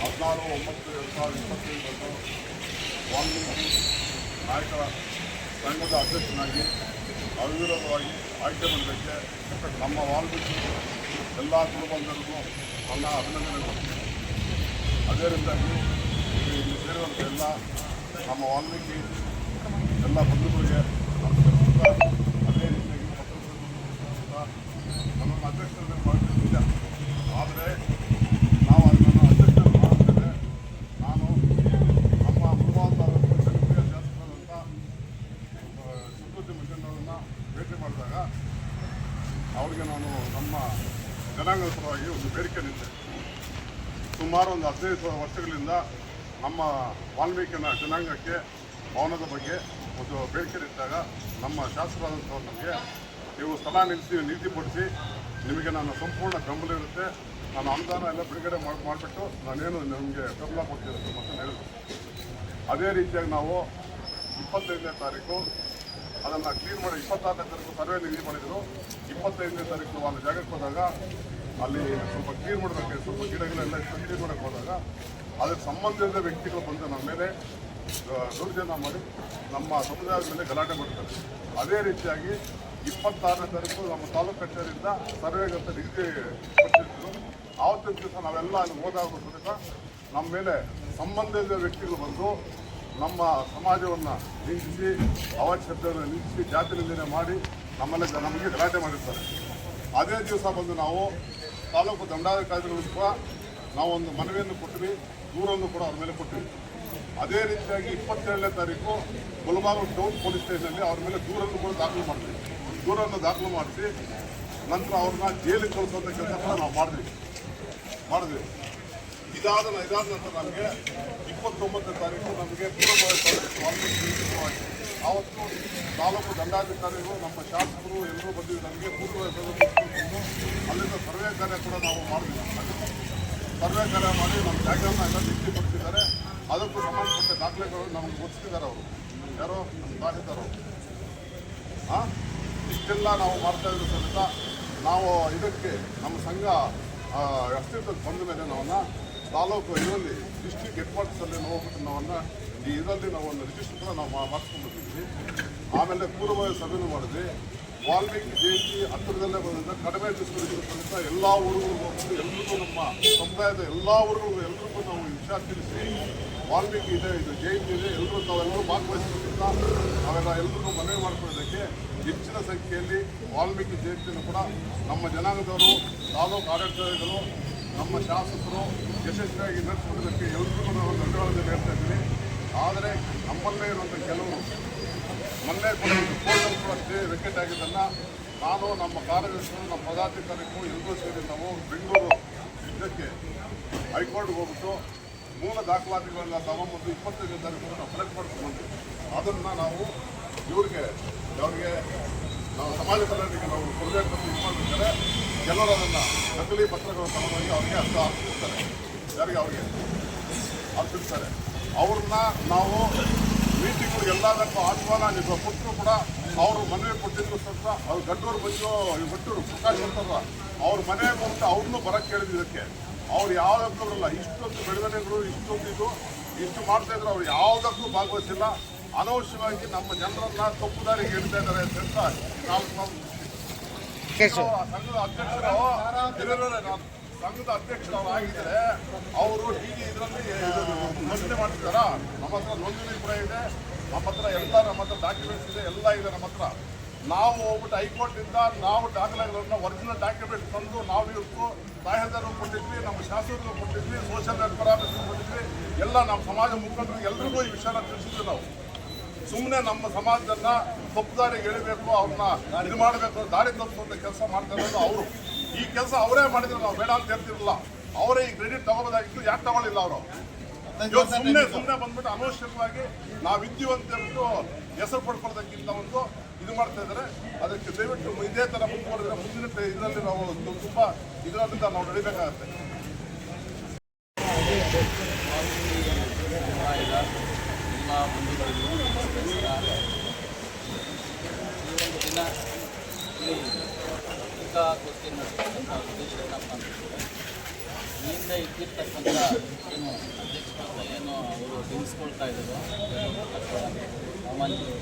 ಹದಿನಾರು ಒಂಬತ್ತು ಎರಡು ಸಾವಿರದ ಇಪ್ಪತ್ತೈದರಂದು ವಾಲ್ಮೀಕಿ ನಾಯಕರ ಸಂಘದ ಅಧ್ಯಕ್ಷನಾಗಿ ಅವಿರೋಧವಾಗಿ ಆಯ್ಕೆ ಮಾಡೋದಕ್ಕೆ ನಮ್ಮ ವಾಲ್ಮೀಕಿ ಎಲ್ಲ ಕುಲಬಂಧರಿಗೂ ನನ್ನ ಅಭಿನಂದನೆಗಳು ಅದೇ ರೀತಿಯಾಗಿ ಇಲ್ಲಿ ಸೇರಿರುವಂಥ ಎಲ್ಲ ನಮ್ಮ ವಾಲ್ಮೀಕಿ ಎಲ್ಲ ಬಂಧುಗಳಿಗೆ ನಮಸ್ಕರಿಸುತ್ತಾ ಅದೇ ರೀತಿಯಾಗಿ ಪತ್ರಕರ್ತರು ನನ್ನನ್ನು ಅಧ್ಯಕ್ಷರನ್ನೇ ಮಾಡ್ತಿರ್ಲಿಲ್ಲ ಆದರೆ ನಾವು ಅದನ್ನು ಅಧ್ಯಕ್ಷರು ಮಾಡ್ತೇವೆ ನಾನು ನಮ್ಮ ಮುಳುಬಾಲ್ ತಾಲೂಕು ಜನಪ್ರಿಯ ಶಾಸಕರಾದಂಥ ಸುಕೃತಿ ಮುಖಂಡರನ್ನು ಭೇಟಿ ಮಾಡಿದಾಗ ಅವರಿಗೆ ನಾನು ನಮ್ಮ ಜನಾಂಗದ ಪರವಾಗಿ ಒಂದು ಬೇಡಿಕೆ ನಿಂತೆ ಸುಮಾರು ಒಂದು ಹದಿನೈದು ವರ್ಷಗಳಿಂದ ನಮ್ಮ ವಾಲ್ಮೀಕಿನ ಜನಾಂಗಕ್ಕೆ ಭವನದ ಬಗ್ಗೆ ಒಂದು ಬೇಡಿಕೆ ಇಟ್ಟಾಗ ನಮ್ಮ ಶಾಸಕರಾದಂಥವ್ರು ನಮಗೆ, ನೀವು ಸ್ಥಳ ನಿಲ್ಲಿಸಿ ನೀತಿಪಡಿಸಿ ನಿಮಗೆ ನನ್ನ ಸಂಪೂರ್ಣ ಬೆಂಬಲ ಇರುತ್ತೆ. ನಾನು ಅನುದಾನ ಎಲ್ಲ ಬಿಡುಗಡೆ ಮಾಡಿ, ಮಾಡಿಬಿಟ್ಟು ನಾನೇನು ನಿಮಗೆ ಬೆಂಬಲ ಕೊಡ್ತೀನಿ ಅಂತ ಹೇಳಿದ್ರು ಅದೇ ರೀತಿಯಾಗಿ ನಾವು ಇಪ್ಪತ್ತೈದನೇ ತಾರೀಕು, ಅದನ್ನು ಕ್ಲೀನ್ ಮಾಡಿ ಇಪ್ಪತ್ತಾರನೇ ತಾರೀಕು ಸರ್ವೆ ನಿಗದಿ ಮಾಡಿದರು. ಇಪ್ಪತ್ತೈದನೇ ತಾರೀಕು ಒಂದು ಜಾಗಕ್ಕೆ ಹೋದಾಗ ಅಲ್ಲಿ ಸ್ವಲ್ಪ ಕ್ಲೀನ್ ಮಾಡಬೇಕು, ಸ್ವಲ್ಪ ಗಿಡಗಳೆಲ್ಲ ಕ್ಲೀನ್ ಮಾಡಕ್ಕೆ ಹೋದಾಗ ಅದಕ್ಕೆ ಸಂಬಂಧಿಸಿದ ವ್ಯಕ್ತಿಗಳು ಬಂದು ನಮ್ಮ ಮೇಲೆ ದುರ್ಜನ ಮಾಡಿ ನಮ್ಮ ಸಮುದಾಯದ ಮೇಲೆ ಗಲಾಟೆ ಮಾಡ್ತಾರೆ. ಅದೇ ರೀತಿಯಾಗಿ ಇಪ್ಪತ್ತಾರನೇ ತಾರೀಕು ನಮ್ಮ ತಾಲೂಕು ಕಚೇರಿಯಿಂದ ಸರ್ವೆಗಂತ ನಿಗದಿ ಪಡಿಸಿದ್ರು ಆವತ್ತಿನ ದಿವಸ ನಾವೆಲ್ಲ ಅಲ್ಲಿ ಹೋದಾಗ ಸಮೇತ ನಮ್ಮ ಮೇಲೆ ಸಂಬಂಧಿಸಿದ ವ್ಯಕ್ತಿಗಳು ಬಂದು ನಮ್ಮ ಸಮಾಜವನ್ನು ನಿಂದಿಸಿ ಅವಶ್ಯಕತೆಯನ್ನು ನಿಂದಿಸಿ, ಜಾತಿ ನಿಂದನೆ ಮಾಡಿ ನಮ್ಮಲ್ಲಿ ನಮಗೆ ಗಲಾಟೆ ಮಾಡಿರ್ತಾರೆ. ಅದೇ ದಿವಸ ಬಂದು ನಾವು ತಾಲೂಕು ದಂಡಾಧಿಕಾರಿಗಳು ಕೂಡ ನಾವು ಒಂದು ಮನವಿಯನ್ನು ಕೊಟ್ವಿ ದೂರನ್ನು ಕೂಡ ಅವ್ರ ಮೇಲೆ ಕೊಟ್ಟಿವಿ. ಅದೇ ರೀತಿಯಾಗಿ ಇಪ್ಪತ್ತೇಳನೇ ತಾರೀಕು ಮುಳಬಾಗಿಲು ಟೌನ್ ಪೊಲೀಸ್ ಸ್ಟೇಷನಲ್ಲಿ ಅವ್ರ ಮೇಲೆ ದೂರನ್ನು ಕೂಡ ದಾಖಲು ಮಾಡ್ತೀವಿ ದೂರನ್ನು ದಾಖಲು ಮಾಡಿಸಿ ನಂತರ ಅವ್ರನ್ನ ಜೈಲಿಗೆ ಕಳಿಸುವಂಥ ಕೆಲಸ ಕೂಡ ನಾವು ಮಾಡಿದ್ವಿ. ಮಾಡಿದ್ವಿ. ಇದಾದ ಇದಾದ ನಂತರ ನಮಗೆ ಇಪ್ಪತ್ತೊಂಬತ್ತನೇ ತಾರೀಕು ನಮಗೆ ಆವತ್ತು ತಾಲೂಕು ದಂಡಾಧಿಕಾರಿಗಳು, ನಮ್ಮ ಶಾಸಕರು ಎಲ್ಲರೂ ಬಂದಿದ್ದು ನಮಗೆ ಪೂರ್ವಭಾವಿ ಬಂದು ಅಲ್ಲಿಂದ ಸರ್ವೆ ಕಾರ್ಯ ಕೂಡ ನಾವು ಮಾಡಿದ್ವಿ ಸರ್ವೆ ಕಾರ್ಯ ಮಾಡಿ ನಮ್ಮ ಜಾಗವನ್ನು ಎಲ್ಲ ನಿಗದಿಪಡಿಸಿದ್ದಾರೆ ಅದಕ್ಕೂ ಸಂಬಂಧಪಟ್ಟ ದಾಖಲೆಗಳು ನಮಗೆ ಗೊತ್ತಿದ್ದಾರೆ ಅವರು. ಯಾರೋ ನಮ್ಮ ತಹಸೀಲ್ದಾರ್ ಹಾಂ ಇಷ್ಟೆಲ್ಲ ನಾವು ಮಾಡ್ತಾ ಇದ್ದ ಸಮೇತ ನಾವು ಇದಕ್ಕೆ ನಮ್ಮ ಸಂಘ ಅಸ್ತಿತ್ವಕ್ಕೆ ಬಂದ ಮೇಲೆ ನಾವನ್ನ ತಾಲೂಕು ಇದರಲ್ಲಿ ಡಿಸ್ಟ್ರಿಕ್ಟ್ ಹೆಡ್ ಕ್ವಾರ್ಟರ್ಸಲ್ಲಿ ನಾವು ನಾವನ್ನ ಈ ಇದರಲ್ಲಿ ನಾವು ಒಂದು ರಿಜಿಸ್ಟರ್ ಕೂಡ ನಾವು ಮಾ- ಮಾಡಿಸ್ಕೊಂಡ್ಬಿಟ್ಟಿದ್ವಿ ಆಮೇಲೆ ಪೂರ್ವ ಸಭೆನೂ ಮಾಡಿದ್ವಿ. ವಾಲ್ಮೀಕಿ ಜಯಂತಿ ಹತ್ತಿರದಲ್ಲೇ ಬರೋದ್ರಿಂದ ಕಡಿಮೆ ದಿವಸಗಳಿದ್ರು ಸಮೇತ ಎಲ್ಲ ಊರುಗಳಿಗೂ ಹೋಗ್ಬಿಟ್ಟು ಎಲ್ರಿಗೂ ನಮ್ಮ ಸಮುದಾಯದ ಎಲ್ಲ ಊರುಗಳಿಗೂ ಎಲ್ರಿಗೂ ನಾವು ವಿಷಯ ತಿಳಿಸಿ, ವಾಲ್ಮೀಕಿ ಇದೆ, ಇದು ಜಯಂತಿ ಇದೆ ಎಲ್ಲರೂ ನಾವೆಲ್ಲರೂ ಭಾಗವಹಿಸೋದ್ರಿಂದ ನಾವೆಲ್ಲ ಎಲ್ರಿಗೂ ಮನವಿ ಮಾಡ್ಕೊಳ್ಳೋದಕ್ಕೆ ಹೆಚ್ಚಿನ ಸಂಖ್ಯೆಯಲ್ಲಿ ವಾಲ್ಮೀಕಿ ಜಯಂತಿಯನ್ನು ಕೂಡ ನಮ್ಮ ಜನಾಂಗದವರು, ತಾಲೂಕು ಆಡಳಿತಗಳು ನಮ್ಮ ಶಾಸಕರು ಯಶಸ್ವಿಯಾಗಿ ನಡೆಸ್ಕೊಳ್ಳೋದಕ್ಕೆ ಎಲ್ರಿಗೂ ನಾವು ಧನ್ಯವಾದ ಹೇಳ್ತಾ ಇದ್ದೀವಿ. ಆದರೆ ನಮ್ಮಲ್ಲೇ ಇರುವಂಥ ಕೆಲವರು ಮೊನ್ನೆ ಕೂಡ ವಿಕೆಟ್ ಆಗಿದ್ದನ್ನು ನಾನು ನಮ್ಮ ಕಾರ್ಯದರ್ಶಿಗಳು, ನಮ್ಮ ಪದಾಧಿಕಾರಿಗಳು ಎಲ್ಲರೂ ಸೇರಿ ನಾವು ಬೆಂಗಳೂರು ಇದಕ್ಕೆ ಹೈಕೋರ್ಟ್ಗೆ ಹೋಗ್ಬಿಟ್ಟು ಮೂಲ ದಾಖಲಾತಿಗಳನ್ನ ತಗೊಂಬಂದು ಇಪ್ಪತ್ತೈದನೇ ತಾರೀಕು ನಾವು ಕಲೆಕ್ಟ್ ಮಾಡ್ಕೊಂಡು ಅದನ್ನು ನಾವು ಇವ್ರಿಗೆ, ಅವ್ರಿಗೆ ನಾವು ಸಮಾಜ ಕಲ್ಯಾಣಕ್ಕೆ ನಾವು ಕೊಡಬೇಕಂತ ಅಂತ ಇದು ಮಾಡಿರ್ತಾರೆ ಅದನ್ನು ನಕಲಿ ಪತ್ರಗಳು ತಗೊಂಡೋಗಿ ಅವ್ರಿಗೆ ಅರ್ಥ ಅರ್ಪಿಸ್ತಾರೆ ಯಾರಿಗೆ? ಅವ್ರಿಗೆ. ಅರ್ಪಿಸ್ತಾರೆ ಅವ್ರನ್ನ ನಾವು ಮೀಟಿಂಗ್ ಎಲ್ಲದಕ್ಕೂ ಆಹ್ವಾನ ನಿಮ್ಮ ಕೊಟ್ಟರು ಕೂಡ ಅವರು ಮನವಿ ಕೊಟ್ಟಿದ್ರು ಸ್ವಲ್ಪ. ಅವ್ರು ಗಂಡೂರು ಬಂದು ಗಡ್ಡೂರು ಪ್ರಕಾಶ್ ಅಂತಾರ ಅವ್ರ. ಮನೆಗೆ ಬಂದು ಅವ್ರನ್ನೂ ಬರಕ್ಕೆ ಕೇಳಿದ್ರು ಇದಕ್ಕೆ. ಅವ್ರು ಯಾವುದಕ್ಕೂ ಬರಲ್ಲ. ಇಷ್ಟೊಂದು ಬೆಳವಣಿಗೆಗಳು ಇಷ್ಟೊಂದು ಇದು ಇಷ್ಟು ಮಾಡ್ತಾ ಇದ್ರು. ಅವ್ರು ಯಾವುದಕ್ಕೂ ಭಾಗವಹಿಸಿಲ್ಲ. ಅನವಶ್ಯವಾಗಿ ನಮ್ಮ ಜನರನ್ನ ತಪ್ಪು ದಾರಿಗೆ ಹೇಳ್ತಾ ಇದ್ದಾರೆ ಅಂತ ನಾವು ಸಂಘದ ಅಧ್ಯಕ್ಷರು ನಾನು. ಸಂಘದ ಅಧ್ಯಕ್ಷರಾಗಿದ್ದರೆ. ಅವ್ರು ಡಿ ಇದರಲ್ಲಿ ಘೋಷಣೆ ಮಾಡ್ತಿದ್ದಾರಾ. ನಮ್ಮ ಹತ್ರ ನೋಂದಣಿ ಕೂಡ ಇದೆ. ನಮ್ಮ ಹತ್ರ ಎಲ್ಲ ನಮ್ಮ ಹತ್ರ ಡಾಕ್ಯುಮೆಂಟ್ಸ್ ಇದೆ. ಎಲ್ಲ ಇದೆ ನಮ್ಮ ಹತ್ರ. ನಾವು ಹೋಗ್ಬಿಟ್ಟು ಹೈಕೋರ್ಟಿಂದ ನಾವು ದಾಖಲೆಗಳನ್ನು ಒರಿಜಿನಲ್ ಡಾಕ್ಯುಮೆಂಟ್ ತಂದು ನಾವು ಇವತ್ತು ತಾಯಂದರು ಕೊಟ್ಟಿದ್ವಿ, ನಮ್ಮ ಶಾಸಕರು ಕೊಟ್ಟಿದ್ವಿ ಸೋಷಿಯಲ್ ವೆಲ್ಫೇರ್ ಕೊಟ್ಟಿದ್ವಿ. ಎಲ್ಲ ನಮ್ಮ ಸಮಾಜ ಮುಖಂಡರು ಎಲ್ರಿಗೂ ಈ ವಿಷಯನ ತಿಳಿಸಿದ್ವಿ ನಾವು. ಸುಮ್ಮನೆ ನಮ್ಮ ಸಮಾಜದನ್ನ ತಪ್ಪು ದಾರಿಗೆ ಎಳಿಬೇಕು ಅವ್ರನ್ನ ಇದು ಮಾಡಬೇಕು, ದಾರಿ ತಪ್ಪಿಸುವಂತ ಕೆಲಸ ಮಾಡ್ತಾ ಇರೋದು ಅವರು. ಈ ಕೆಲಸ ಅವರೇ ಮಾಡಿದ್ರು ನಾವು ಬೇಡ ಅಂತ ಹೇಳ್ತಿರಲಿಲ್ಲ. ಅವರೇ ಈ ಕ್ರೆಡಿಟ್ ತಗೋಬೋದಾಗಿತ್ತು ಯಾಕೆ ತಗೊಳ್ಳಿಲ್ಲ ಅವರು? ಸುಮ್ಮನೆ ಸುಮ್ಮನೆ ಬಂದ್ಬಿಟ್ಟು ಅನವಶ್ಯಕವಾಗಿ ನಾವಿದ್ದೀವಿ ಅಂತ ಹೇಳ್ಬಿಟ್ಟು ಹೆಸರು ಪಡ್ಕೊಳ್ಳೋದಕ್ಕಿಂತ ಒಂದು ಇದು ಮಾಡ್ತಾ ಇದ್ದಾರೆ. ಅದಕ್ಕೆ ದಯವಿಟ್ಟು ಇದೇ ತರ ಮುಂದುವರೆದ್ರೆ ಮುಂದಿನ ಇದರಲ್ಲಿ ನಾವು ತುಂಬ ಇದರಿಂದ ನಾವು ನಡಿಬೇಕಾಗತ್ತೆ. ಈ ಒಂದು ದಿನ ಇಲ್ಲಿ ಪತ್ರಿಕಾಗೋಷ್ಠಿ ನಡೆಸ್ತಕ್ಕಂಥ ಉದ್ದೇಶ ಏನಪ್ಪ ಅಂತಂದರೆ ಹಿಂದೆ ಇದ್ದಿರ್ತಕ್ಕಂಥ ಏನು ಅಧ್ಯಕ್ಷರ ಏನು ಅವರು ತಿಳಿಸ್ಕೊಳ್ತಾ ಇದ್ದರು ಸಾಮಾನ್ಯರು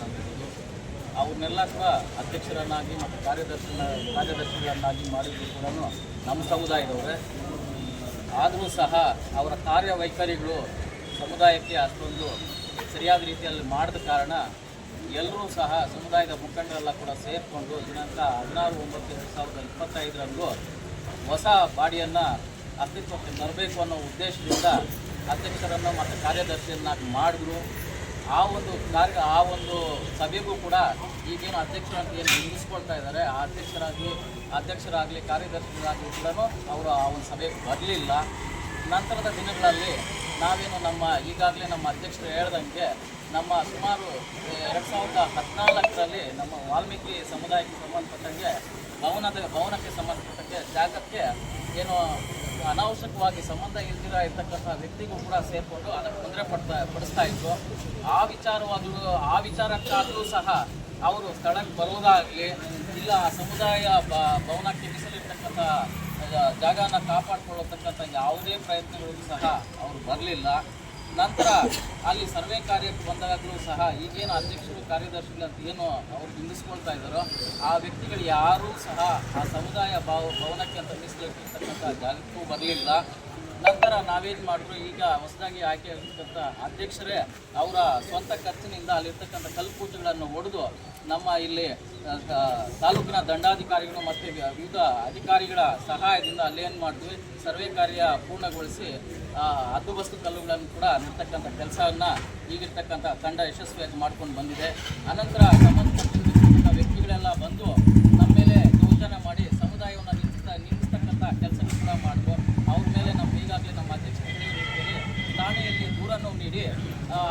ಅವ್ರನ್ನೆಲ್ಲ ಕೂಡ ಅಧ್ಯಕ್ಷರನ್ನಾಗಿ ಮತ್ತು ಕಾರ್ಯದರ್ಶಿನ ಕಾರ್ಯದರ್ಶಿಗಳನ್ನಾಗಿ ಮಾಡಿದ್ರು ಕೂಡ ನಮ್ಮ ಸಮುದಾಯದವರೇ. ಆದರೂ ಸಹ ಅವರ ಕಾರ್ಯವೈಖರಿಗಳು ಸಮುದಾಯಕ್ಕೆ ಅಷ್ಟೊಂದು ಸರಿಯಾದ ರೀತಿಯಲ್ಲಿ ಮಾಡಿದ ಕಾರಣ ಎಲ್ಲರೂ ಸಹ ಸಮುದಾಯದ ಮುಖಂಡರೆಲ್ಲ ಕೂಡ ಸೇರಿಕೊಂಡು ದಿನಾಂಕ ಹದಿನಾರು, ಒಂಬತ್ತು ಎರಡು ಸಾವಿರದ ಇಪ್ಪತ್ತೈದರಂದು ಹೊಸ ಬಾಡಿಯನ್ನು ಅಸ್ತಿತ್ವಕ್ಕೆ ತರಬೇಕು ಅನ್ನೋ ಉದ್ದೇಶದಿಂದ ಅಧ್ಯಕ್ಷರನ್ನು ಮತ್ತು ಕಾರ್ಯದರ್ಶಿಯನ್ನಾಗಿ ಮಾಡಿದ್ರು. ಆ ಒಂದು ಕಾರ್ಯ, ಆ ಒಂದು ಸಭೆಗೂ ಕೂಡ ಈಗೇನು ಅಧ್ಯಕ್ಷರಾಗಿ ಏನು ನಿಲ್ಲಿಸ್ಕೊಳ್ತಾ ಇದ್ದಾರೆ, ಆ ಅಧ್ಯಕ್ಷರಾಗಲಿ ಅಧ್ಯಕ್ಷರಾಗಲಿ ಕಾರ್ಯದರ್ಶಿಗಳಾಗಲಿ ಕೂಡ ಅವರು ಆ ಒಂದು ಸಭೆಗೆ ಬರಲಿಲ್ಲ. ನಂತರದ ದಿನಗಳಲ್ಲಿ ನಾವೇನು ನಮ್ಮ ಈಗಾಗಲೇ ನಮ್ಮ ಅಧ್ಯಕ್ಷರು ಹೇಳ್ದಂಗೆ ನಮ್ಮ ಸುಮಾರು ಎರಡು ಸಾವಿರದ ಹದಿನಾಲ್ಕರಲ್ಲಿ ನಮ್ಮ ವಾಲ್ಮೀಕಿ ಸಮುದಾಯಕ್ಕೆ ಸಂಬಂಧಪಟ್ಟಂಗೆ, ಭವನದ, ಭವನಕ್ಕೆ ಸಂಬಂಧಪಟ್ಟಂಗೆ ಜಾಗಕ್ಕೆ ಏನು ಅನಾವಶ್ಯಕವಾಗಿ ಸಂಬಂಧ ಇಲ್ದಿರ ಇರ್ತಕ್ಕಂಥ ವ್ಯಕ್ತಿಗೂ ಕೂಡ ಸೇರಿಕೊಂಡು ಅದಕ್ಕೆ ತೊಂದರೆ ಪಡ್ತಾ, ಪಡಿಸ್ತಾ ಇತ್ತು ಆ ವಿಚಾರವಾದರೂ ಆ ವಿಚಾರಕ್ಕಾದರೂ ಸಹ ಅವರು ಸ್ಥಳಕ್ಕೆ ಬರೋದಾಗಲಿ, ಇಲ್ಲ ಆ ಸಮುದಾಯ ಬ- ಭವನಕ್ಕೆ ಮೀಸಲಿರ್ತಕ್ಕಂಥ ಜಾಗನ ಕಾಪಾಡಿಕೊಳ್ಳತಕ್ಕಂಥ ಯಾವುದೇ ಪ್ರಯತ್ನಗಳಿಗೂ ಸಹ ಅವರು ಬರಲಿಲ್ಲ. ನಂತರ ಅಲ್ಲಿ ಸರ್ವೆ ಕಾರ್ಯಕ್ಕೆ ಬಂದಾಗಲೂ ಸಹ ಈಗೇನು ಅಧ್ಯಕ್ಷರು, ಕಾರ್ಯದರ್ಶಿಗಳು ಅಂತ ಏನು ಅವ್ರು ಬಿಂಬಿಸ್ಕೊಳ್ತಾ ಇದ್ದಾರೋ, ಆ ವ್ಯಕ್ತಿಗಳು ಯಾರೂ ಸಹ ಆ ಸಮುದಾಯ ಭಾವ, ಭವನಕ್ಕೆ ಅಂತ ಮೀಸಲಿಟ್ಟಿರ್ತಕ್ಕಂಥ ಜಾಗಕ್ಕೂ ಬರಲಿಲ್ಲ. ನಂತರ ನಾವೇನು ಮಾಡಿದ್ರು, ಈಗ ಹೊಸದಾಗಿ ಆಯ್ಕೆ ಆಗಿರ್ತಕ್ಕಂಥ ಅಧ್ಯಕ್ಷರೇ ಅವರ ಸ್ವಂತ ಖರ್ಚಿನಿಂದ ಅಲ್ಲಿರ್ತಕ್ಕಂಥ ಕಲ್ಪೂಟಗಳನ್ನು ಒಡೆದು ನಮ್ಮ ಇಲ್ಲಿ ತಾಲೂಕಿನ ದಂಡಾಧಿಕಾರಿಗಳು ಮತ್ತು ವಿವಿಧ ಅಧಿಕಾರಿಗಳ ಸಹಾಯದಿಂದ ಅಲ್ಲೇನು ಮಾಡಿದ್ವಿ. ಸರ್ವೆ ಕಾರ್ಯ ಪೂರ್ಣಗೊಳಿಸಿ ಹದ್ದುಬಸ್ತು ಕಲ್ಲುಗಳನ್ನು ಕೂಡ ನಿರ್ತಕ್ಕಂಥ ಕೆಲಸವನ್ನು ಈಗಿರ್ತಕ್ಕಂಥ ತಂಡ ಯಶಸ್ವಿಯಾಗಿ ಮಾಡ್ಕೊಂಡು ಬಂದಿದೆ. ಅನಂತರ ಸಂಬಂಧಪಟ್ಟಿರ್ತಕ್ಕಂಥ ವ್ಯಕ್ತಿಗಳೆಲ್ಲ ಬಂದು ನಮ್ಮ ಮೇಲೆ ದೌರ್ಜನ್ಯ ಮಾಡಿ ಸಮುದಾಯವನ್ನು ನಿಲ್ಲಿಸ್ತಾ ನಿಲ್ಲಿಸ್ತಕ್ಕಂಥ ಕೆಲಸ ಕೂಡ ಮಾಡಿದ್ರು ಅವ್ರ ಮೇಲೆ ನಮ್ಮ ಈಗಾಗಲೇ ನಮ್ಮ ಅಧ್ಯಕ್ಷರು ಹೇಳಿದ ರೀತಿಯಲ್ಲಿ ಠಾಣೆಯಲ್ಲಿ ದೂರನ್ನು ನೀಡಿ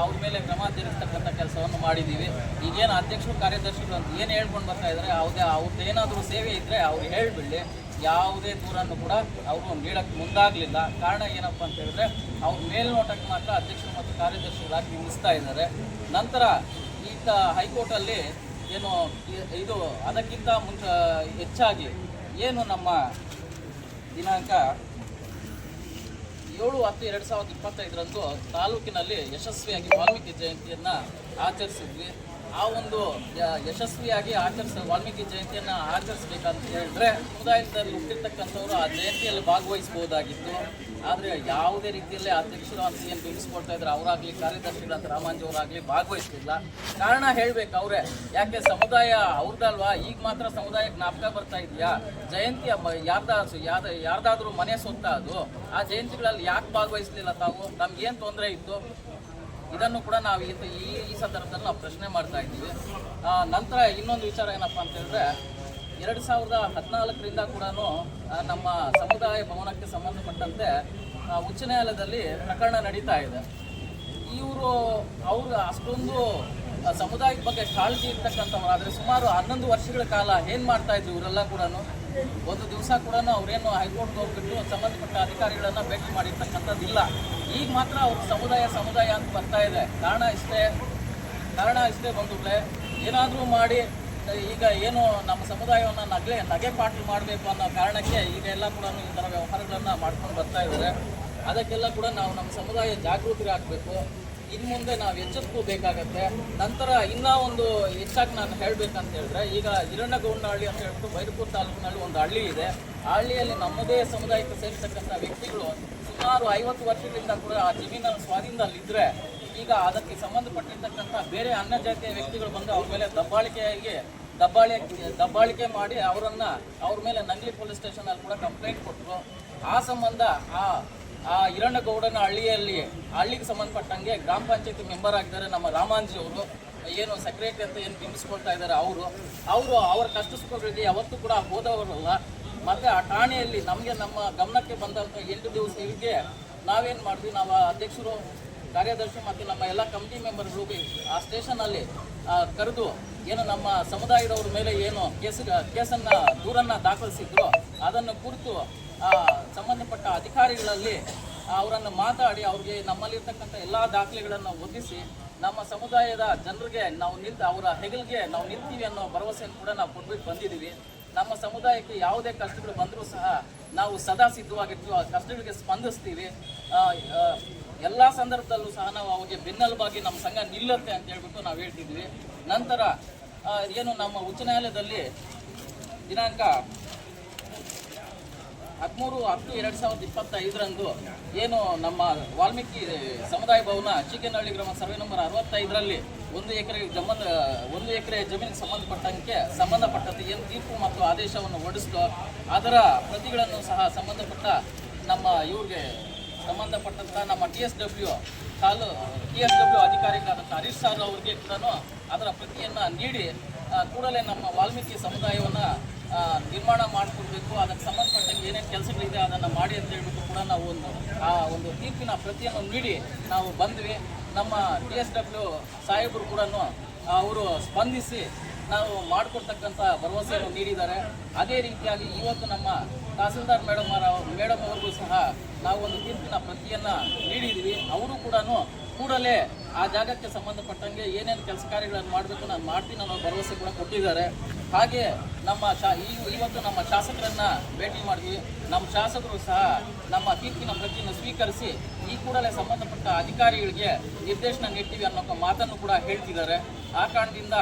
ಅವ್ರ ಮೇಲೆ ಕ್ರಮ ಜರುಗಿಸ್ತಕ್ಕಂಥ ಕೆಲಸವನ್ನು ಮಾಡಿದ್ದೀವಿ ಈಗೇನು ಅಧ್ಯಕ್ಷರು, ಕಾರ್ಯದರ್ಶಿಗಳು ಅಂತ ಏನು ಹೇಳ್ಕೊಂಡು ಬರ್ತಾ ಇದ್ದಾರೆ ಅವ್ರದ್ದೇ ಅವ್ರದ್ದು ಏನಾದರೂ ಸೇವೆ ಇದ್ದರೆ ಅವ್ರು ಹೇಳಿಬಿಡಲಿ. ಯಾವುದೇ ದೂರನ್ನು ಕೂಡ ಅವರು ನೀಡಕ್ಕೆ ಮುಂದಾಗಲಿಲ್ಲ. ಕಾರಣ ಏನಪ್ಪ ಅಂತ ಹೇಳಿದ್ರೆ, ಅವ್ರ ಮೇಲ್ನೋಟಕ್ಕೆ ಮಾತ್ರ ಅಧ್ಯಕ್ಷರು ಮತ್ತು ಕಾರ್ಯದರ್ಶಿಗಳಾಗಿ ನಿಲ್ಲಿಸ್ತಾ ಇದ್ದಾರೆ. ನಂತರ ಈಗ ಹೈಕೋರ್ಟಲ್ಲಿ ಏನು ಇದು ಅದಕ್ಕಿಂತ ಮುಂಚ ಹೆಚ್ಚಾಗಿ ಏನು ನಮ್ಮ ದಿನಾಂಕ ಏಳು ಹತ್ತು ಎರಡು ಸಾವಿರದ ಇಪ್ಪತ್ತೈದರಂದು ತಾಲೂಕಿನಲ್ಲಿ ಯಶಸ್ವಿಯಾಗಿ ವಾಲ್ಮೀಕಿ ಜಯಂತಿಯನ್ನು ಆಚರಿಸಿದ್ವಿ. ಆ ಒಂದು ಯಶಸ್ವಿಯಾಗಿ ಆಚರಿಸ ವಾಲ್ಮೀಕಿ ಜಯಂತಿಯನ್ನು ಆಚರಿಸಬೇಕಂತ ಹೇಳಿದ್ರೆ ಸಮುದಾಯದಲ್ಲಿ ಹುಟ್ಟಿರ್ತಕ್ಕಂಥವ್ರು ಆ ಜಯಂತಿಯಲ್ಲಿ ಭಾಗವಹಿಸಬಹುದಾಗಿತ್ತು. ಆದರೆ ಯಾವುದೇ ರೀತಿಯಲ್ಲಿ ಅಧ್ಯಕ್ಷರು ಅಂತ ಏನು ತಿಳಿಸ್ಕೊಡ್ತಾ ಇದ್ರೆ, ಅವರಾಗಲಿ ಕಾರ್ಯದರ್ಶಿಗಳಂತ ರಾಮಾಂಜಿ ಅವರಾಗಲಿ ಭಾಗವಹಿಸ್ತಿಲ್ಲ ಕಾರಣ ಹೇಳ್ಬೇಕು ಅವರೇ, ಯಾಕೆ ಸಮುದಾಯ ಅವ್ರದ್ದಲ್ವಾ ಈಗ ಮಾತ್ರ ಸಮುದಾಯ ಜ್ಞಾಪಕ ಬರ್ತಾ ಇದೆಯಾ? ಜಯಂತಿ ಯಾರ್ದಾದ್ರು ಯಾರ್ದ ಯಾರ್ದಾದ್ರೂ ಮನೆ ಸೊತ್ತ ಅದು. ಆ ಜಯಂತಿಗಳಲ್ಲಿ ಯಾಕೆ ಭಾಗವಹಿಸ್ಲಿಲ್ಲ ತಾವು? ನಮ್ಗೇನು ತೊಂದರೆ ಇತ್ತು? ಇದನ್ನು ಕೂಡ ನಾವು ಈ ಈ- ಸಂದರ್ಭದಲ್ಲಿ ನಾವು ಪ್ರಶ್ನೆ ಮಾಡ್ತಾ ಇದ್ದೀವಿ. ನಂತರ ಇನ್ನೊಂದು ವಿಚಾರ ಏನಪ್ಪ ಅಂತ ಹೇಳಿದ್ರೆ, ಎರಡು ಸಾವಿರದ ಹದಿನಾಲ್ಕರಿಂದ ಕೂಡ ನಮ್ಮ ಸಮುದಾಯ ಭವನಕ್ಕೆ ಸಂಬಂಧಪಟ್ಟಂತೆ ಉಚ್ಚ ನ್ಯಾಯಾಲಯದಲ್ಲಿ ಪ್ರಕರಣ ನಡೀತಾ ಇದೆ. ಇವರು, ಅವರು ಅಷ್ಟೊಂದು ಸಮುದಾಯದ ಬಗ್ಗೆ ಕಾಳಜಿ ಇರ್ತಕ್ಕಂಥವ್ರು. ಆದರೆ ಸುಮಾರು ಹನ್ನೊಂದು ವರ್ಷಗಳ ಕಾಲ ಏನು ಮಾಡ್ತಾ ಇದ್ರು ಇವರೆಲ್ಲ ಕೂಡ ಒಂದು ದಿವಸ ಕೂಡ ಅವರೇನು ಹೈಕೋರ್ಟ್ಗೆ ಹೋಗ್ಬಿಟ್ಟು ಸಂಬಂಧಪಟ್ಟ ಅಧಿಕಾರಿಗಳನ್ನು ಭೇಟಿ ಮಾಡಿರ್ತಕ್ಕಂಥದ್ದಿಲ್ಲ. ಈಗ ಮಾತ್ರ ಅವ್ರ ಸಮುದಾಯ ಸಮುದಾಯ ಅಂತ ಬರ್ತಾ ಇದೆ. ಕಾರಣ ಇಷ್ಟೇ ಕಾರಣ ಇಷ್ಟೇ ಬಂಧುಗಳೇ ಏನಾದರೂ ಮಾಡಿ, ಈಗ ಏನು ನಮ್ಮ ಸಮುದಾಯವನ್ನು ನಗಲೆ ನಗೆ ಪಾಟಲು ಮಾಡಬೇಕು ಅನ್ನೋ ಕಾರಣಕ್ಕೆ ಈಗ ಎಲ್ಲ ಕೂಡ ಈ ಥರ ವ್ಯವಹಾರಗಳನ್ನು ಮಾಡ್ಕೊಂಡು ಬರ್ತಾ ಇದ್ದಾರೆ ಅದಕ್ಕೆಲ್ಲ ಕೂಡ ನಾವು ನಮ್ಮ ಸಮುದಾಯ ಜಾಗೃತಿ ಆಗಬೇಕು ಇನ್ನು ಮುಂದೆ ನಾವು ಎಚ್ಚೆತ್ಕೋಬೇಕಾಗತ್ತೆ ನಂತರ ಇನ್ನೂ ಒಂದು ಹೆಚ್ಚಾಗಿ ನಾನು ಹೇಳಬೇಕಂತ ಹೇಳಿದ್ರೆ, ಈಗ ಹಿರಣ್ಣಗೌಡನಹಳ್ಳಿ ಅಂತ ಹೇಳ್ಬಿಟ್ಟು ಬೈರಪುರ ತಾಲೂಕಿನಲ್ಲಿ ಒಂದು ಹಳ್ಳಿ ಇದೆ. ಆ ಹಳ್ಳಿಯಲ್ಲಿ ನಮ್ಮದೇ ಸಮುದಾಯಕ್ಕೆ ಸೇರ್ತಕ್ಕಂಥ ವ್ಯಕ್ತಿಗಳು ಸುಮಾರು ಐವತ್ತು ವರ್ಷಗಳಿಂದ ಕೂಡ ಆ ಜಮೀನನ್ನು ಸ್ವಾಧೀನದಲ್ಲಿದ್ದರೆ ಈಗ ಅದಕ್ಕೆ ಸಂಬಂಧಪಟ್ಟಿರ್ತಕ್ಕಂಥ ಬೇರೆ ಅನ್ನ ಜಾತಿಯ ವ್ಯಕ್ತಿಗಳು ಬಂದು ಅವ್ರ ಮೇಲೆ ದಬ್ಬಾಳಿಕೆಯಾಗಿ, ದಬ್ಬಾಳಿ, ದಬ್ಬಾಳಿಕೆ ಮಾಡಿ ಅವರನ್ನು ಅವ್ರ ಮೇಲೆ ನಂಗ್ಲಿ ಪೊಲೀಸ್ ಸ್ಟೇಷನಲ್ಲಿ ಕೂಡ ಕಂಪ್ಲೇಂಟ್ ಕೊಟ್ಟರು ಆ ಸಂಬಂಧ ಆ ಆ ಹಿರಣ್ಣಗೌಡನ ಹಳ್ಳಿಯಲ್ಲಿ ಹಳ್ಳಿಗೆ ಸಂಬಂಧಪಟ್ಟಂಗೆ ಗ್ರಾಮ ಪಂಚಾಯತಿ ಮೆಂಬರ್ ಆಗಿದ್ದಾರೆ ನಮ್ಮ ರಾಮಾಂಜಿ ಅವರು. ಏನು ಸೆಕ್ರೆಟರಿ ಅಂತ ಏನು ಬಿಂಬಿಸ್ಕೊಳ್ತಾ ಇದ್ದಾರೆ ಅವರು. ಅವರು ಅವರ ಕಷ್ಟ ಸುಖಗಳಿಗೆ ಯಾವತ್ತೂ ಕೂಡ ಹೋದವರಲ್ಲ ಮತ್ತೆ ಆ ಠಾಣೆಯಲ್ಲಿ ನಮಗೆ ನಮ್ಮ ಗಮನಕ್ಕೆ ಬಂದಂಥ ಎಂಟು ದಿವಸಗಳಿಗೆ ನಾವೇನು ಮಾಡಿದ್ವಿ ನಾವು ಅಧ್ಯಕ್ಷರು, ಕಾರ್ಯದರ್ಶಿ ಮತ್ತು ನಮ್ಮ ಎಲ್ಲ ಕಮಿಟಿ ಮೆಂಬರ್ಗಳು ಆ ಸ್ಟೇಷನಲ್ಲಿ ಕರೆದು ಏನು ನಮ್ಮ ಸಮುದಾಯದವ್ರ ಮೇಲೆ ಏನು ಕೇಸ್, ಕೇಸನ್ನು ದೂರನ್ನು ದಾಖಲಿಸಿದ್ರು, ಅದನ್ನು ಕುರಿತು ಸಂಬಂಧಪಟ್ಟ ಅಧಿಕಾರಿಗಳಲ್ಲಿ ಅವರನ್ನು ಮಾತಾಡಿ ಅವ್ರಿಗೆ ನಮ್ಮಲ್ಲಿರ್ತಕ್ಕಂಥ ಎಲ್ಲ ದಾಖಲೆಗಳನ್ನು ಒದಗಿಸಿ, ನಮ್ಮ ಸಮುದಾಯದ ಜನರಿಗೆ ನಾವು ನಿಂತು, ಅವರ ಹೆಗಲಿಗೆ ನಾವು ನಿಂತೀವಿ ಅನ್ನೋ ಭರವಸೆಯನ್ನು ಕೂಡ ನಾವು ಕೊಟ್ಬಿಟ್ಟು ಬಂದಿದ್ದೀವಿ. ನಮ್ಮ ಸಮುದಾಯಕ್ಕೆ ಯಾವುದೇ ಕಷ್ಟಗಳು ಬಂದರೂ ಸಹ ನಾವು ಸದಾ ಸಿದ್ಧವಾಗಿರ್ತೀವಿ, ಆ ಕಷ್ಟಗಳಿಗೆ ಸ್ಪಂದಿಸ್ತೀವಿ. ಎಲ್ಲ ಸಂದರ್ಭದಲ್ಲೂ ಸಹ ನಾವು ಅವರಿಗೆ ಬೆನ್ನೆಲುಬಾಗಿ ನಮ್ಮ ಸಂಘ ನಿಲ್ಲುತ್ತೆ ಅಂತ ಹೇಳ್ಬಿಟ್ಟು ನಾವು ಹೇಳ್ತಿದ್ವಿ ನಂತರ ಏನು ನಮ್ಮ ಉಚ್ಚ ನ್ಯಾಯಾಲಯದಲ್ಲಿ ದಿನಾಂಕ ಹದಿಮೂರು ಹತ್ತು ಎರಡು ಸಾವಿರದ ಇಪ್ಪತ್ತೈದರಂದು ಏನು ನಮ್ಮ ವಾಲ್ಮೀಕಿ ಸಮುದಾಯ ಭವನ ಚಿಕ್ಕನಹಳ್ಳಿ ಗ್ರಾಮ ಸರ್ವೆ ನಂಬರ್ ಅರವತ್ತೈದರಲ್ಲಿ ಒಂದು ಎಕರೆ ಸಂಬಂಧ ಒಂದು ಎಕರೆ ಜಮೀನಿಗೆ ಸಂಬಂಧಪಟ್ಟಂಗೆ ಸಂಬಂಧಪಟ್ಟಂತೆ ಏನು ತೀರ್ಪು ಮತ್ತು ಆದೇಶವನ್ನು ಹೊರಡಿಸಿದೋ ಅದರ ಪ್ರತಿಗಳನ್ನು ಸಹ ಸಂಬಂಧಪಟ್ಟ ನಮ್ಮ ಇವ್ರಿಗೆ ಸಂಬಂಧಪಟ್ಟಂತಹ ನಮ್ಮ ಟಿ ಎಸ್ ಡಬ್ಲ್ಯೂ ತಾಲೂ, ಟಿ ಎಸ್ ಡಬ್ಲ್ಯೂ ಅಧಿಕಾರಿಗಳಾದಂಥ ಹರೀಶ್ ಸರ್ ಅವರಿಗೆ ಕೂಡ ಅದರ ಪ್ರತಿಯನ್ನು ನೀಡಿ ಕೂಡಲೇ ನಮ್ಮ ವಾಲ್ಮೀಕಿ ಸಮುದಾಯವನ್ನು ನಿರ್ಮಾಣ ಮಾಡಿಕೊಡ್ಬೇಕು, ಅದಕ್ಕೆ ಸಂಬಂಧಪಟ್ಟಂಗೆ ಏನೇನು ಕೆಲಸಗಳಿದೆ ಅದನ್ನು ಮಾಡಿ ಅಂತ ಹೇಳ್ಬಿಟ್ಟು ಕೂಡ ನಾವು ಒಂದು, ಆ ಒಂದು ತೀರ್ಪಿನ ಪ್ರತಿಯನ್ನು ನೀಡಿ ನಾವು ಬಂದ್ವಿ. ನಮ್ಮ ಟಿ ಎಸ್ ಡಬ್ಲ್ಯೂ ಸಾಹೇಬರು ಕೂಡ ಅವರು ಸ್ಪಂದಿಸಿ ನಾವು ಮಾಡಿಕೊಡ್ತಕ್ಕಂಥ ಭರವಸೆಯನ್ನು ನೀಡಿದ್ದಾರೆ. ಅದೇ ರೀತಿಯಾಗಿ ಇವತ್ತು ನಮ್ಮ ತಹಸೀಲ್ದಾರ್ ಮೇಡಮ್ ಮೇಡಮ್ ಅವ್ರಿಗೂ ಸಹ ನಾವು ಒಂದು ತೀರ್ಪಿನ ಪ್ರತಿಯನ್ನು ನೀಡಿದ್ದೀವಿ. ಅವರು ಕೂಡ ಕೂಡಲೇ ಆ ಜಾಗಕ್ಕೆ ಸಂಬಂಧಪಟ್ಟಂಗೆ ಏನೇನು ಕೆಲಸ ಕಾರ್ಯಗಳನ್ನು ಮಾಡಬೇಕು ನಾನು ಮಾಡ್ತೀನಿ ಅನ್ನೋ ಭರವಸೆ ಕೂಡ ಕೊಟ್ಟಿದ್ದಾರೆ. ಹಾಗೆ ನಮ್ಮ ಶಾ ಇವತ್ತು ನಮ್ಮ ಶಾಸಕರನ್ನ ಭೇಟಿ ಮಾಡಿದ್ವಿ ನಮ್ಮ ಶಾಸಕರು ಸಹ ನಮ್ಮ ತೀರ್ಪಿನ ಪ್ರತಿಯನ್ನು ಸ್ವೀಕರಿಸಿ, ಈ ಕೂಡಲೇ ಸಂಬಂಧಪಟ್ಟ ಅಧಿಕಾರಿಗಳಿಗೆ ನಿರ್ದೇಶನ ನೀಡ್ತೀವಿ ಅನ್ನೋ ಮಾತನ್ನು ಕೂಡ ಹೇಳ್ತಿದ್ದಾರೆ. ಆ ಕಾರಣದಿಂದ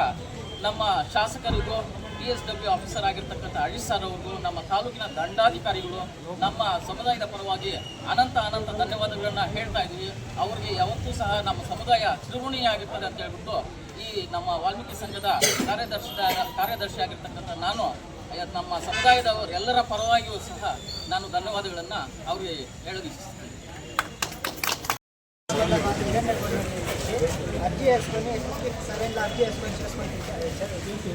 ನಮ್ಮ ಶಾಸಕರಿಗೂ ಪಿ ಎಸ್ ಡಬ್ಲ್ಯೂ ಆಫೀಸರ್ ಆಗಿರ್ತಕ್ಕಂಥ ಹರೀಶ್ ಸರ್ ಅವರು ನಮ್ಮ ತಾಲೂಕಿನ ದಂಡಾಧಿಕಾರಿಗಳು, ನಮ್ಮ ಸಮುದಾಯದ ಪರವಾಗಿ ಅನಂತ ಅನಂತ ಧನ್ಯವಾದಗಳನ್ನು ಹೇಳ್ತಾ ಇದ್ದೀವಿ ಅವರಿಗೆ ಯಾವತ್ತೂ ಸಹ ನಮ್ಮ ಸಮುದಾಯ ಚಿರುಗುಣಿಯಾಗಿರ್ತದೆ ಅಂತ ಹೇಳ್ಬಿಟ್ಟು ಈ ನಮ್ಮ ವಾಲ್ಮೀಕಿ ಸಂಘದ ಕಾರ್ಯದರ್ಶಿ ಕಾರ್ಯದರ್ಶಿ ಆಗಿರ್ತಕ್ಕಂಥ ನಾನು ನಮ್ಮ ಸಮುದಾಯದವರು ಎಲ್ಲರ ಪರವಾಗಿಯೂ ಸಹ ನಾನು ಧನ್ಯವಾದಗಳನ್ನು ಅವರಿಗೆ ಹೇಳಲು అర్జీ వేసుకొని సరైన అర్జీ వేసుకొని చేసుకొని తింటారు సార్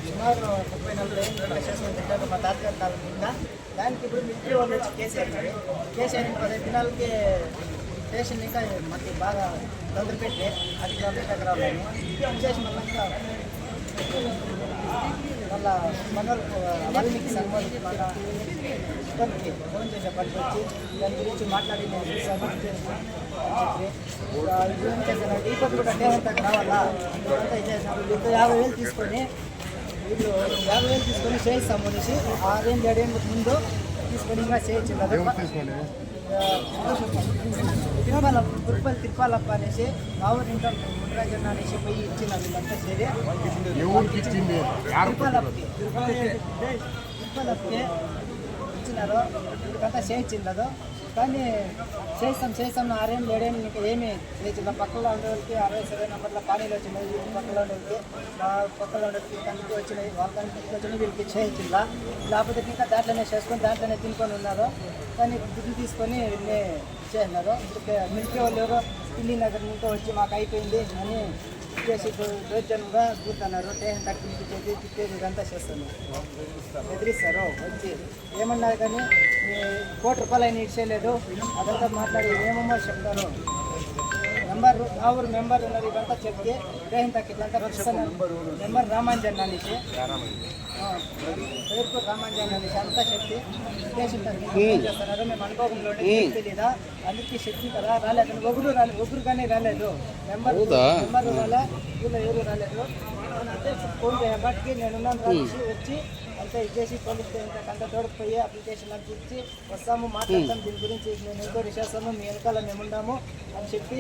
సుమారు ముప్పై నలభై ఏళ్ళు చేసుకొని తింటారు మా తాతగారి కాలం కింద. దానికి ఇప్పుడు మిలిటరీ వాళ్ళు వచ్చి కేసీఆర్ గారు కేసీఆర్ అయిన పదహైదు దినాలకి స్టేషన్ ఇంకా మనకి బాగా తొందరపెట్టి తొందర ఎకరాలని చేసి మళ్ళీ వాళ్ళ మనోర్ వాల్మీకి సంబంధించిన ఇద్దరికి ఫోన్ చేసేప్పటి వచ్చి దాని గురించి మాట్లాడి నేను సబ్మిట్ చేస్తాను ఇది ఏం చేశానంటే ఇప్పుడు కూడా దేవంతకు రావాలా అంతా ఇచ్చేసాను దీంతో యాభై వేలు తీసుకొని వీళ్ళు యాభై వేలు తీసుకొని చేయిస్తాము అనేసి ఆరేం ఏడేళ్ళ ముందు తీసుకొని ఇంకా చేయించు తిరుమల తిరుపతి తిరుపాలప్ప అనేసి ఊరి ఇంకా ముద్రాజన్న అనేసి పోయి ఇచ్చిన వీళ్ళంతా చేరి. తిరుపాలప్పకి తిరుపాలప్పకి ఇచ్చినారు వీళ్ళకంతా చేయించిండదు కానీ చేస్తాం చేస్తాం ఆరేం ఏడేం ఇంకా ఏమి చేయించిందా పక్కలో ఉండేవాళ్ళకి అరవై సరే నెంబర్లో పానీలు వచ్చినాయి వీళ్ళకి పక్కలో ఉండేవాళ్ళకి మా పక్కలో ఉండేవాళ్ళకి కంటికి వచ్చినాయి వాళ్ళ కంటికి వచ్చినాయి వీళ్ళకి చేయించిందా లేకపోతే ఇంకా దాంట్లోనే చేసుకొని దాంట్లోనే తినుకొని ఉన్నారు. కానీ దుడ్డు తీసుకొని వీళ్ళని చేసినారు ఇప్పుడు మిలిటరీ వాళ్ళు ఎవరో ఢిల్లీ నగర్ నుంచి వచ్చి మాకు అయిపోయింది అని చేసి దౌర్జన్యంగా కూతున్నారు టేన్ తగ్గించి చేసి తిట్టేది ఇదంతా చేస్తున్నారు ఎదిరిస్తారు వచ్చి ఏమన్నారు కానీ మీ కోటి రూపాయలు అయినా ఇచ్చేయలేదు. అదంతా మాట్లాడి ఏమమ్మో చెప్తారు? మెంబర్ నా ఊరు మెంబర్ ఉన్నారు ఇదంతా చెప్తే రేహింత ఇట్లంతా మెంబర్ రామాంజన్ అనేసి ఆ, పేరుకు రామాంజన్ అనేసి అంతా చెప్పి ఉద్దేశించారు చేస్తున్నారు మేము అనుభవంలో ఉండే తెలీదా అందుకే శక్తి కదా రాలేదు ఒకరు రాలేదు ఒకరు కానీ రాలేదు మెంబర్ మెంబర్ రాలే వీళ్ళు ఎవరు రాలేదు అంటే ఫోన్ చేయబట్టి నేనున్నాను రాసి వచ్చి అంతా ఇచ్చేసి పోలీస్ స్టేషన్ అంతా తోడుకుపోయి అప్లికేషన్ అంతా ఇచ్చి వస్తాము మాట్లాడతాం. దీని గురించి నేను ఎంతో చేస్తాము మీ వెనకాల మేము ఉన్నాము అని చెప్పి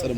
సరే